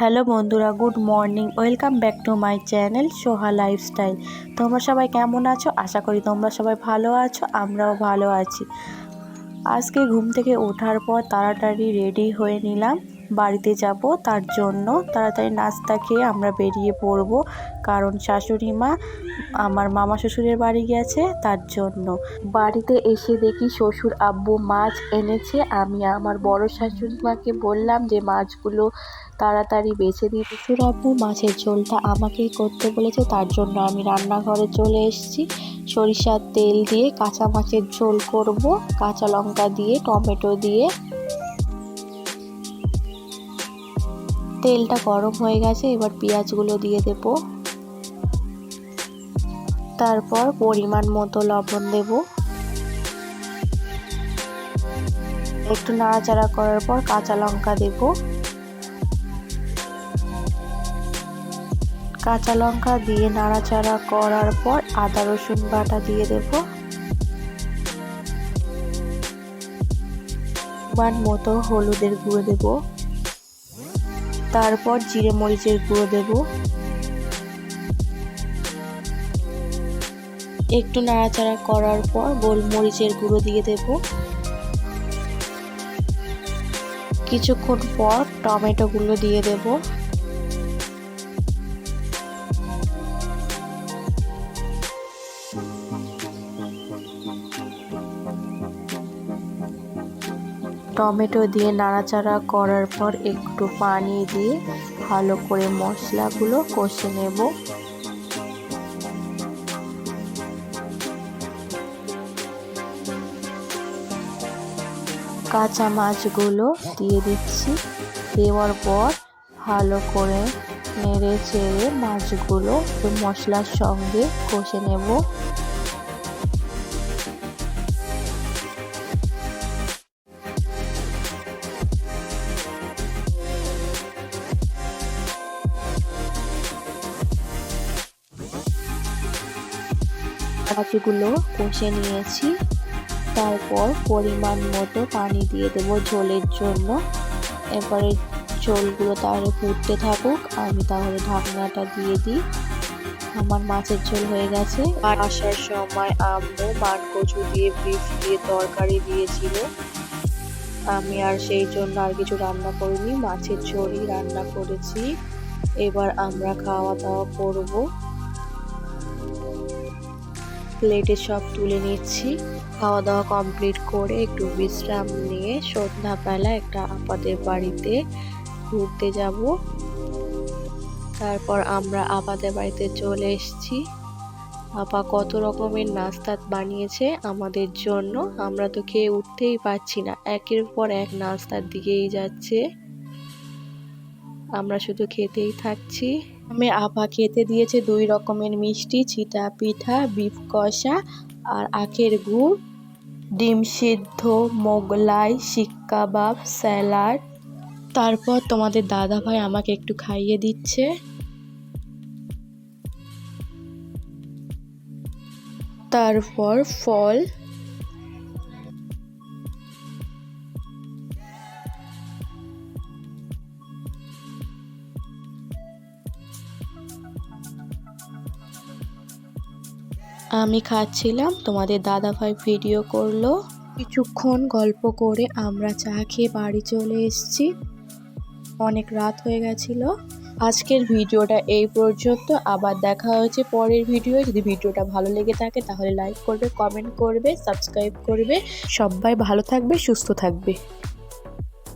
Hello বন্ধুরা, good morning, welcome back to my channel Soha lifestyle. তোমরা সবাই কেমন আছো? আশা করি তোমরা সবাই ভালো আছো, আমরাও ভালো আছি। আজকে ঘুম থেকে ওঠার পর তাড়াতাড়ি রেডি হয়ে নিলাম। বাড়িতে যাব, তার জন্য তাড়াতাড়ি নাস্তা খেয়ে আমরা বেরিয়ে পড়ব। কারণ শাশুড়ি মা আমার মামা শ্বশুরের বাড়ি গেছে, তার জন্য। বাড়িতে এসে দেখি শ্বশুর আব্বু মাছ এনেছে। আমি আমার বড় শাশুড়ি মাকে বললাম যে, মাছগুলো তাড়াতাড়ি বেছে দিই শ্বশুর আব্বু মাছের ঝোলটা আমাকেই করতে বলেছে, তার জন্য আমি রান্নাঘরে চলে এসেছি। সরিষার তেল দিয়ে কাঁচা মাছের ঝোল করব, কাঁচা লঙ্কা দিয়ে, টমেটো দিয়ে। তেলটা গরম হয়ে গেছে, এবার পেঁয়াজগুলো দিয়ে দেব। তারপর পরিমাণ মতো লবণ দেব। একটু নাড়াচাড়া করার পর কাঁচা লঙ্কা দেব। কাঁচা লঙ্কা দিয়ে নাড়াচাড়া করার পর আদা রসুন বাটা দিয়ে দেব। মান মতো হলুদের গুঁড়ো দেবো। তারপর জিরে মরিচের গুঁড়ো দেব। একটু নাড়াচাড়া করার পর গোলমরিচের গুঁড়ো দিয়ে দেব। কিছুক্ষণ পর টমেটোগুলো দিয়ে দেব। টমেটো দিয়ে নাড়াচাড়া করার পর একটু পানি দিয়ে ভালো করে মশলাগুলো কষে নেব। কাঁচা মাছগুলো দিয়ে দিচ্ছি। দেওয়ার পর ভালো করে নেড়ে চেড়ে মাছগুলো মশলার সঙ্গে কষে নেব। মাছগুলো কষে নিয়েছি। তারপর পরিমাণ মতো পানি দিয়ে দেবো ঝোলের জন্য। এবারে ঝোলগুলো তাহলে ফুটতে থাকুক, আমি তাহলে ঢাকনাটা দিয়ে দিই। আমার মাছের ঝোল হয়ে গেছে। আর আসার সময় আম্মু মান কচু দিয়ে বিফ দিয়ে তরকারি দিয়েছিল। আমি আর সেই জন্য আর কিছু রান্না করিনি, মাছের ঝোলই রান্না করেছি। এবার আমরা খাওয়া দাওয়া করব। প্লেটে সব তুলে নিচ্ছি। খাওয়া দাওয়া কমপ্লিট করে একটু বিশ্রাম নিয়ে সন্ধ্যাবেলা একটা আপাদের বাড়িতে ঘুরতে যাব। তারপর আমরা আপাদের বাড়িতে চলে এসেছি। আপা কত রকমের নাস্তা বানিয়েছে আমাদের জন্য, আমরা তো খেয়ে উঠতেই পারছি না। একের পর এক নাস্তার দিকেই যাচ্ছে। আমরা শুধু খেতেই থাকছি। আমি আপা খেতে দিয়েছে দুই রকমের মিষ্টি চিতা পিঠা, বিফ কষা আর আখের গুড়, ডিম সিদ্ধ, মোগলাই শিক কাবাব স্যালাড। তারপর তোমাদের দাদা ভাই আমাকে একটু খাইয়ে দিচ্ছে। তারপর ফল। আমি খাচ্ছিলাম, তোমাদের দাদাভাই ভিডিও করল। কিছুক্ষণ গল্প করে আমরা চা খেয়ে বাড়ি চলে এসেছি। অনেক রাত হয়ে গেছিল। আজকের ভিডিওটা এই পর্যন্ত। আবার দেখা হয়েছে পরের ভিডিও যদি ভিডিওটা ভালো লেগে থাকে তাহলে লাইক করবে কমেন্ট করবে সাবস্ক্রাইব করবে। সবাই ভালো থাকবে, সুস্থ থাকবে।